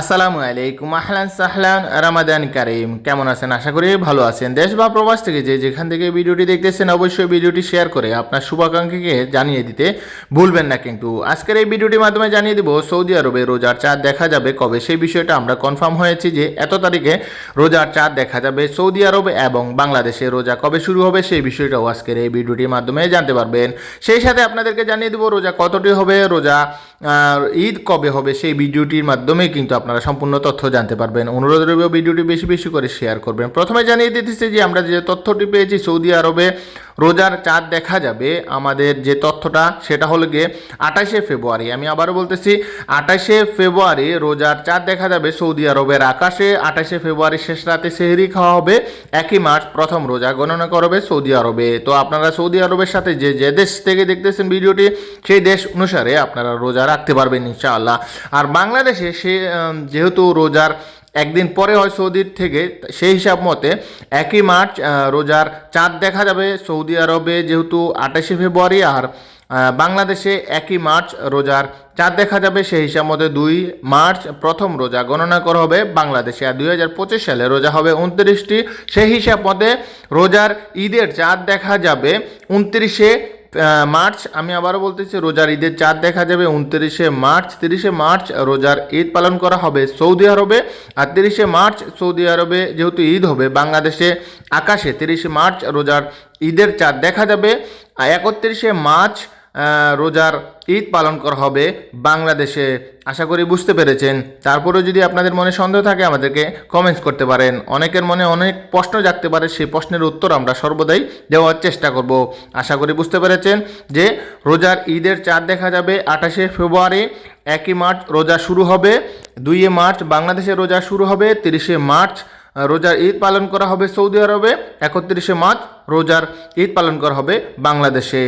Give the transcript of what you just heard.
আসসালামু আলাইকুম, আহলান সাহলান, রামাদান কারিম। কেমন আছেন? আশা করি ভালো আছেন। দেশ বা প্রবাস থেকে যে যেখান থেকে ভিডিওটি দেখতেছেন, অবশ্যই ভিডিওটি শেয়ার করে আপনার শুভাকাঙ্ক্ষীকে জানিয়ে দিতে ভুলবেন না কিন্তু। আজকের এই ভিডিওটির মাধ্যমে জানিয়ে দিব, সৌদি আরবে রোজার চাঁদ দেখা যাবে কবে? সেই বিষয়টা আমরা কনফার্ম হয়েছি যে এত তারিখে রোজার চাঁদ দেখা যাবে সৌদি আরব এবং বাংলাদেশে। রোজা কবে শুরু হবে সেই বিষয়টাও আজকের এই ভিডিওটির মাধ্যমে জানতে পারবেন। সেই সাথে আপনাদেরকে জানিয়ে দেবো, রোজা কতটি হবে? রোজা ঈদ কবে হবে সেই ভিডিওটির মাধ্যমে কিন্তু আপনারা সম্পূর্ণ তথ্য জানতে পারবেন। অনুরোধ রইব ভিডিওটি বেশি বেশি করে শেয়ার করবেন। প্রথমে জানিয়ে দিতেছি যে আমরা যে তথ্যটি পেয়েছি সৌদি আরবে রোজার চাঁদ দেখা যাবে। আমাদের যে তথ্যটা, সেটা হলো গিয়ে আঠাশে ফেব্রুয়ারি। আমি আবারও বলতেছি, আঠাশে ফেব্রুয়ারি রোজার চাঁদ দেখা যাবে সৌদি আরবের আকাশে। আঠাশে ফেব্রুয়ারি শেষ রাতে সেহরি খাওয়া হবে। একই মার্চ প্রথম রোজা গণনা করবে সৌদি আরবে। তো আপনারা সৌদি আরবের সাথে যে যে দেশ থেকে দেখতেছেন ভিডিওটি, সেই দেশ অনুসারে আপনারা রোজা রাখতে পারবেন ইনশাআল্লাহ। আর বাংলাদেশে সে যেহেতু রোজার একদিন পরে হয় সৌদির থেকে, সেই হিসাব মতে একই মার্চ রোজার চাঁদ দেখা যাবে। সৌদি আরবে যেহেতু আঠাশে ফেব্রুয়ারি আর বাংলাদেশে একই মার্চ, রোজার চাঁদ দেখা যাবে। সেই হিসাব মতে দুই মার্চ প্রথম রোজা গণনা করা হবে বাংলাদেশে আর দুই হাজার পঁচিশ সালে রোজা হবে উনত্রিশটি। সেই হিসাব মতে রোজার ঈদের চাঁদ দেখা যাবে উনত্রিশে মার্চ, আমি আবারও বলতেছি, রোজার ঈদের চাঁদ দেখা যাবে উনত্রিশে মার্চ, তিরিশে মার্চ, রোজার ঈদ পালন করা হবে সৌদি আরবে। আর তিরিশে মার্চ, সৌদি আরবে যেহেতু ঈদ হবে, বাংলাদেশে আকাশে তিরিশে মার্চ, রোজার ঈদের চাঁদ দেখা যাবে। আর একত্রিশে মার্চ রোজার ঈদ পালন করা হবে বাংলাদেশে। আশা করি বুঝতে পেরেছেন। তারপরেও যদি আপনাদের মনে সন্দেহ থাকে, আমাদেরকে কমেন্টস করতে পারেন। অনেকের মনে অনেক প্রশ্ন জাগতে পারে সেই প্রশ্নের উত্তর আমরা সর্বদাই দেওয়ার চেষ্টা করব। আশা করি বুঝতে পেরেছেন যে রোজার ঈদের চাঁদ দেখা যাবে আঠাশে ফেব্রুয়ারি, একই মার্চ রোজা শুরু হবে দুইয়ে মার্চ বাংলাদেশে রোজা শুরু হবে, তিরিশে মার্চ রোজার ঈদ পালন করা হবে সৌদি আরবে, একত্রিশে মার্চ রোজার ঈদ পালন করা হবে বাংলাদেশে।